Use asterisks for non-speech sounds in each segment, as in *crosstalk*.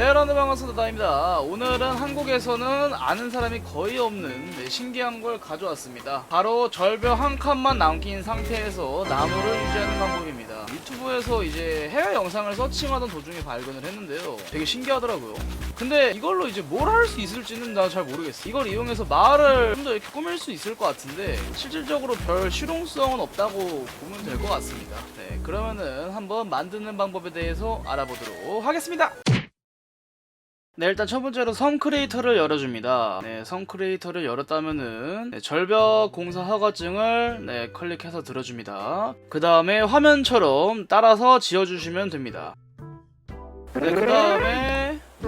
네 여러분 반갑습니다. 다입니다. 오늘은 한국에서는 아는 사람이 거의 없는 네, 신기한 걸 가져왔습니다. 바로 절벽 한 칸만 남긴 상태에서 나무를 유지하는 방법입니다. 유튜브에서 이제 해외 영상을 서칭하던 도중에 발견을 했는데요. 되게 신기하더라고요. 근데 이걸로 이제 뭘 할 수 있을지는 나 잘 모르겠어. 이걸 이용해서 마을을 좀 더 이렇게 꾸밀 수 있을 것 같은데 실질적으로 별 실용성은 없다고 보면 될 것 같습니다. 네 그러면은 한번 만드는 방법에 대해서 알아보도록 하겠습니다 네, 일단 첫 번째로 섬 크리에이터를 열어줍니다. 네, 섬 크리에이터를 열었다면은 네, 절벽 공사 허가증을 네, 클릭해서 들어줍니다. 그 다음에 화면처럼 따라서 지어주시면 됩니다. 네, 그 다음에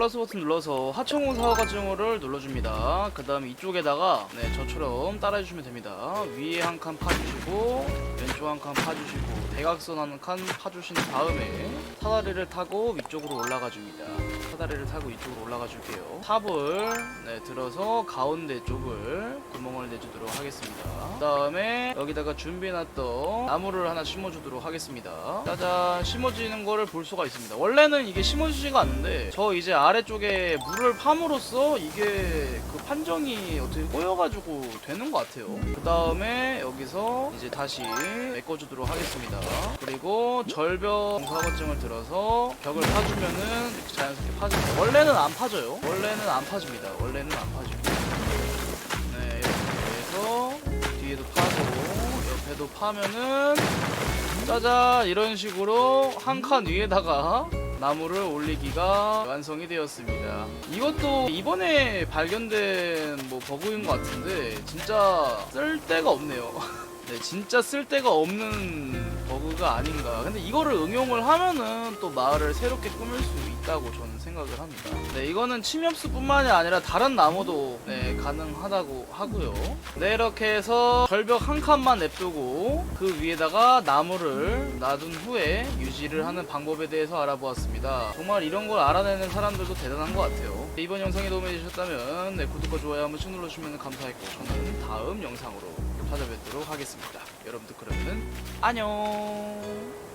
플러스 버튼 눌러서 하청공사 허가증을 눌러줍니다. 그 다음에 이쪽에다가 네, 저처럼 따라해주시면 됩니다. 위에 한 칸 파주시고 왼쪽 한 칸 파주시고 대각선 한 칸 파주신 다음에 사다리를 타고 위쪽으로 올라가 줍니다. 사다리를 타고 이쪽으로 올라가 줄게요. 탑을 네, 들어서 가운데 쪽을 구멍을 내주도록 하겠습니다. 그 다음에 여기다가 준비해놨던 나무를 하나 심어주도록 하겠습니다. 짜잔 심어지는 거를 볼 수가 있습니다. 원래는 이게 심어지지가 않는데 저 이제 아래쪽에 물을 팜으로써 이게 그 판정이 어떻게 꼬여가지고 되는 것 같아요. 그 다음에 여기서 이제 다시 메꿔주도록 하겠습니다. 그리고 절벽 공사거증을 들어서 벽을 파주면은 자연스럽게 파집니다. 원래는 안 파져요. 원래는 안 파집니다. 원래는 안 파집니 파면은 짜잔 이런 식으로 한 칸 위에다가 나무를 올리기가 완성이 되었습니다. 이것도 이번에 발견된 뭐 버그인 것 같은데 진짜 쓸 데가 없네요. *laughs* 네, 진짜 쓸 데가 없는 버그가 아닌가. 근데 이거를 응용을 하면은 또 마을을 새롭게 꾸밀 수 있다고 저는 생각을 합니다. 네, 이거는 침엽수 뿐만이 아니라 다른 나무도 네, 가능하다고 하고요. 네, 이렇게 해서 절벽 한 칸만 냅두고 그 위에다가 나무를 놔둔 후에 유지를 하는 방법에 대해서 알아보았습니다. 정말 이런 걸 알아내는 사람들도 대단한 것 같아요. 네, 이번 영상이 도움이 되셨다면 네, 구독과 좋아요 한 번씩 눌러주시면 감사하겠고 저는 다음 영상으로 찾아뵙도록 하겠습니다. 여러분들 그러면은 안녕.